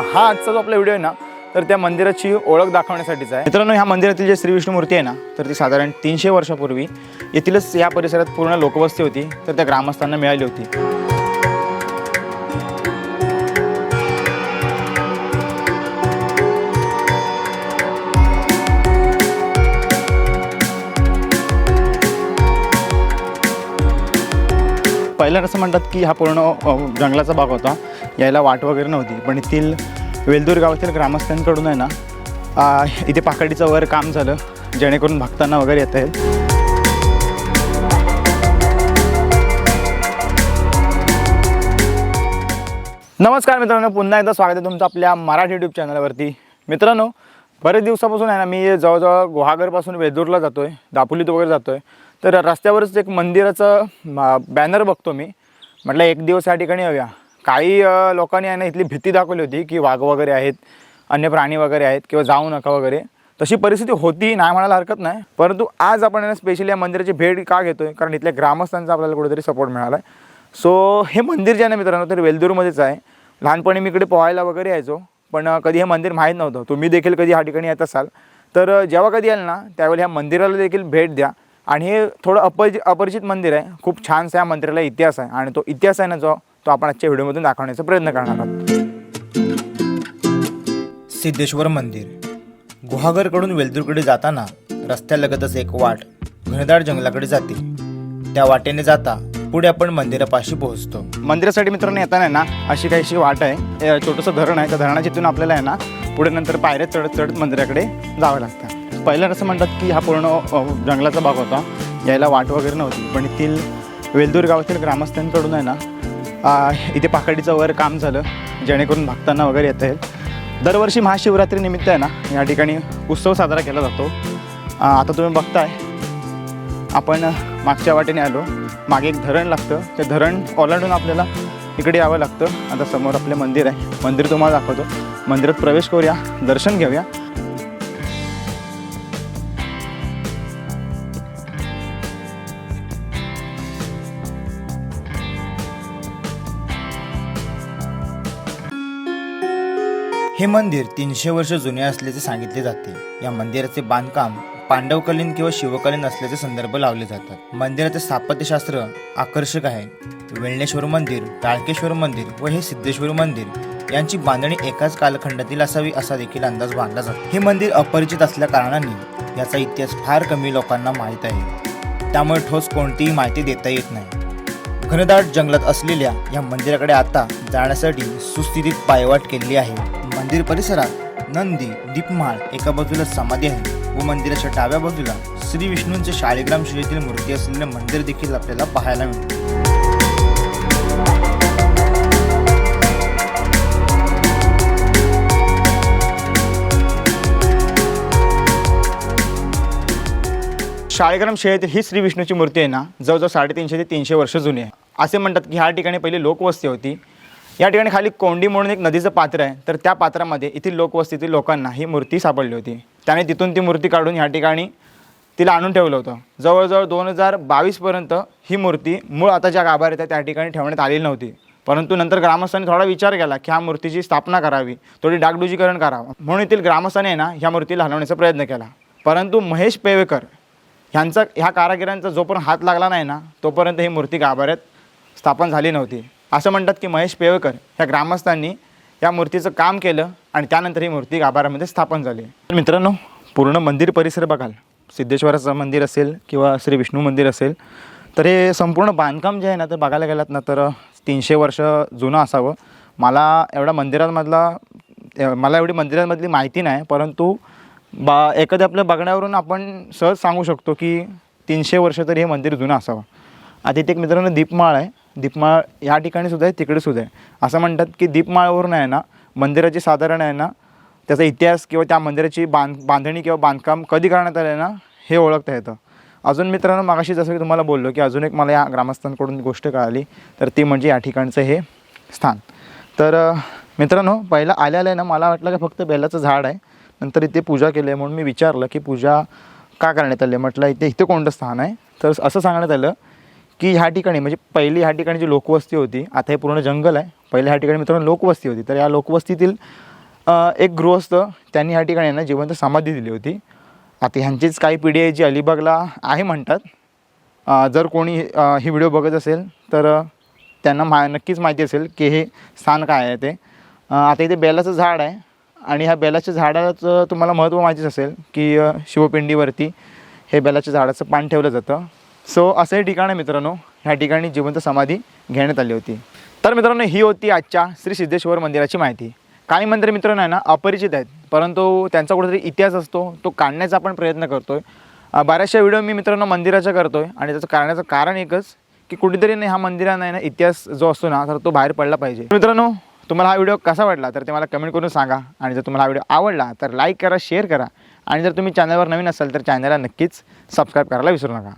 हा आजचा जो आपला व्हिडिओ आहे ना तर त्या मंदिराची ओळख दाखवण्यासाठीच आहे. मित्रांनो ह्या मंदिरातील जे श्री विष्णू मूर्ती आहे ना तर ती साधारण तीनशे वर्षापूर्वी येथीलच या परिसरात पूर्ण लोकवस्ती होती तर त्या ग्रामस्थांना मिळाली होती. पहिल्यांदा असं म्हणतात की हा पूर्ण जंगलाचा भाग होता. यायला वाट वगैरे नव्हती. पण येथील वेलदूर गावातील ग्रामस्थांकडून आहे ना इथे पाकडीचं वर काम झालं. जेणेकरून भक्तांना वगैरे येता येईल. नमस्कार मित्रांनो. पुन्हा एकदा स्वागत आहे तुमचं आपल्या मराठी यूट्यूब चॅनलवरती मित्रांनो बरेच दिवसापासून आहे ना मी जवळजवळ गुहागरपासून वेदूरला जातो आहे दापोलीत वगैरे जातो आहे तर रस्त्यावरच एक मंदिराचं बॅनर बघतो मी. म्हटलं एक दिवस या ठिकाणी येऊया. काही लोकांनी आहे ना इथली भीती दाखवली होती की वाघ वगैरे आहेत अन्य प्राणी वगैरे आहेत किंवा जाऊ नका वगैरे. तशी परिस्थिती होती नाही म्हणायला हरकत नाही. परंतु आज आपण आहे ना स्पेशली या मंदिराची भेट का घेतो आहे कारण इथल्या ग्रामस्थांचा आपल्याला कुठेतरी सपोर्ट मिळाला आहे सो हे मंदिर जे आहे ना मित्रांनो तर वेलदूरमध्येच आहे. लहानपणी मी इकडे पोहायला वगैरे यायचो. पण कधी हे मंदिर माहीत नव्हतं. तुम्ही देखील कधी ह्या ठिकाणी येत असाल. तर जेव्हा कधी याल ना त्यावेळी ह्या मंदिराला देखील भेट द्या. आणि हे थोडं अपरिचित अपरिचित मंदिर आहे. खूप छानसा या मंदिराला इतिहास आहे. आणि तो इतिहास आहे ना जो तो आपण आजच्या व्हिडिओमधून दाखवण्याचा प्रयत्न करणार आहोत. सिद्धेश्वर मंदिर. गुहागरकडून वेलदूरकडे जाताना रस्त्यालगतच एक वाट घनदाट जंगलाकडे जाते. त्या वाटेने जाता पुढे आपण मंदिरापाशी पोहोचतो. मंदिरासाठी मित्रांनो येताना ना अशी काहीशी वाट आहे. छोटंसं धरण आहे. त्या धरणाच्या इथून आपल्याला आहे ना पुढे नंतर पायऱ्या चढत चढत मंदिराकडे जावं लागतं. पहिल्यांदा असं म्हणतात की हा पूर्ण जंगलाचा भाग होता. यायला वाट वगैरे नव्हती. पण येथील वेलदूर गावातील ग्रामस्थांकडून आहे ना इथे पाकडीचं वर काम झालं. जेणेकरून भक्तांना वगैरे येता येईल. दरवर्षी महाशिवरात्री निमित्त आहे ना या ठिकाणी उत्सव साजरा केला जातो. आता तुम्ही बघताय आपण मागच्या वाटेने आलो. मागे एक धरण लागतं. ते धरण ओलांडून आपल्याला इकडे यावं लागतं. आता समोर आपले मंदिर आहे. मंदिर तुम्हाला दाखवतो. मंदिरात प्रवेश करूया दर्शन घेऊया. हे मंदिर तीनशे वर्ष जुने असल्याचे सांगितले जाते. या मंदिराचे बांधकाम पांडवकालीन किंवा शिवकालीन असल्याचे संदर्भ लावले जातात. मंदिराचे स्थापत्यशास्त्र आकर्षक आहे. वेळणेश्वर मंदिर टाळकेश्वर मंदिर व हे सिद्धेश्वर मंदिर यांची बांधणी एकाच कालखंडातील असावी असा देखील अंदाज बांधला जातो. हे मंदिर अपरिचित असल्या कारणाने याचा इतिहास फार कमी लोकांना माहीत आहे. त्यामुळे ठोस कोणतीही माहिती देता येत नाही. घनदाट जंगलात असलेल्या या मंदिराकडे आता जाण्यासाठी सुस्थितीत पायवाट केलेली आहे. मंदिर परिसरात नंदी दीपमाळ एका बाजूला समाधी आहे. व मंदिराच्या डाव्या बाजूला श्री विष्णूंचे शाळीग्राम शिलेतील मूर्ती असलेले मंदिर देखील आपल्याला पाहायला मिळते. शाळेग्राम शेळेत ही श्री विष्णूची मूर्ती आहे ना जवळजवळ साडेतीनशे ते तीनशे वर्ष जुनी आहे. असे म्हणतात की ह्या ठिकाणी पहिली लोकवस्ती होती. या ठिकाणी खाली कोंडी म्हणून एक नदीचं पात्र आहे. तर त्या पात्रामध्ये येथील लोकवस्तीतील लोकांना ही मूर्ती सापडली होती. त्याने तिथून ती मूर्ती काढून ह्या ठिकाणी तिला आणून ठेवलं होतं. जवळजवळ दोन हजार बावीसपर्यंत ही मूर्ती मूळ आता ज्या गाभाऱ्यात आहे त्या ठिकाणी ठेवण्यात आलेली नव्हती. परंतु नंतर ग्रामस्थांनी थोडा विचार केला की ह्या मूर्तीची स्थापना करावी. थोडी डागडुजीकरण करावं म्हणून येथील ग्रामस्थांनी आहे ना ह्या मूर्तीला हलवण्याचा प्रयत्न केला. परंतु महेश पेवेकर ह्यांचा ह्या कारागिरांचा जोपर्यंत हात लागला नाही ना तोपर्यंत ही मूर्ती गाभाऱ्यात स्थापन झाली नव्हती. असं म्हणतात की महेश पेवेकर ह्या ग्रामस्थांनी या मूर्तीचं काम केलं आणि त्यानंतर ही मूर्ती गाभाऱ्यामध्ये स्थापन झाली. मित्रांनो पूर्ण मंदिर परिसर बघाल. सिद्धेश्वराचं मंदिर असेल किंवा श्री विष्णू मंदिर असेल तर हे संपूर्ण बांधकाम जे आहे ना तर बघायला गेलात ना तर तीनशे वर्ष जुनं असावं. मला एवढा मंदिरांमधला मला एवढी मंदिरांमधली माहिती नाही परंतु बा एखाद्या आपल्या बघण्यावरून आपण सहज सांगू शकतो की तीनशे वर्ष तरी हे मंदिर जुनं असावं. आता तिथे एक मित्रांनो दीपमाळ आहे. दीपमाळ या ठिकाणी सुद्धा आहे तिकडे सुद्धा आहे. असं म्हणतात की दीपमाळवरून आहे ना मंदिराची साधारण आहे ना त्याचा इतिहास किंवा त्या मंदिराची बांध बांधणी किंवा बांधकाम कधी करण्यात आलं आहे ना हे ओळखता येतं. अजून मित्रांनो मागाशी जसं की तुम्हाला बोललो की अजून एक मला या ग्रामस्थांकडून गोष्ट कळाली तर ती म्हणजे या ठिकाणचं हे स्थान. तर मित्रांनो पहिला आल्या आहे ना मला वाटलं की फक्त बेलाचं झाड आहे नंतर इथे पूजा केली आहे म्हणून मी विचारलं की पूजा का करण्यात आली आहे? म्हटलं इथे इथे कोणतं स्थान आहे? तर असं सांगण्यात आलं की ह्या ठिकाणी म्हणजे पहिली ह्या ठिकाणी जी लोकवस्ती होती आता हे पूर्ण जंगल आहे पहिले ह्या ठिकाणी मित्रांनो लोकवस्ती होती. तर या लोकवस्तीतील एक गृहस्थ त्यांनी ह्या ठिकाणी ना जिवंत समाधी दिली होती. आता ह्यांचीच काही पिढी आहे जी अलिबागला आहे म्हणतात. जर कोणी ही व्हिडिओ बघत असेल तर त्यांना मा नक्कीच माहिती असेल की हे स्थान काय आहे ते. आता इथे बेलाचं झाड आहे आणि ह्या बेलाच्या झाडाचं तुम्हाला महत्त्व माहितीच असेल की शिवपिंडीवरती हे बेलाच्या झाडाचं पान ठेवलं जातं. सो असं हे ठिकाण आहे मित्रांनो. ह्या ठिकाणी जिवंत समाधी घेण्यात आली होती. तर मित्रांनो ही होती आजच्या श्री सिद्धेश्वर मंदिराची माहिती. काही मंदिर मित्रांनो आहे ना अपरिचित आहेत. परंतु त्यांचा कुठेतरी इतिहास असतो तो काढण्याचा आपण प्रयत्न करतो आहे बऱ्याचशा व्हिडिओ मी मित्रांनो मंदिराच्या करतो आहे आणि त्याचं करण्याचं कारण एकच की कुठेतरी नाही हा मंदिरानं आहे ना इतिहास जो असतो ना तर तो बाहेर पडला पाहिजे. मित्रांनो तुम्हाला हा व्हिडिओ कसा वाटला तर ते मला कमेंट करून सांगा. आणि जर तुम्हाला हा व्हिडिओ आवडला तर लाईक करा शेअर करा. आणि जर तुम्ही चॅनलवर नवीन असाल तर चॅनलला नक्कीच सबस्क्राईब करायला विसरू नका.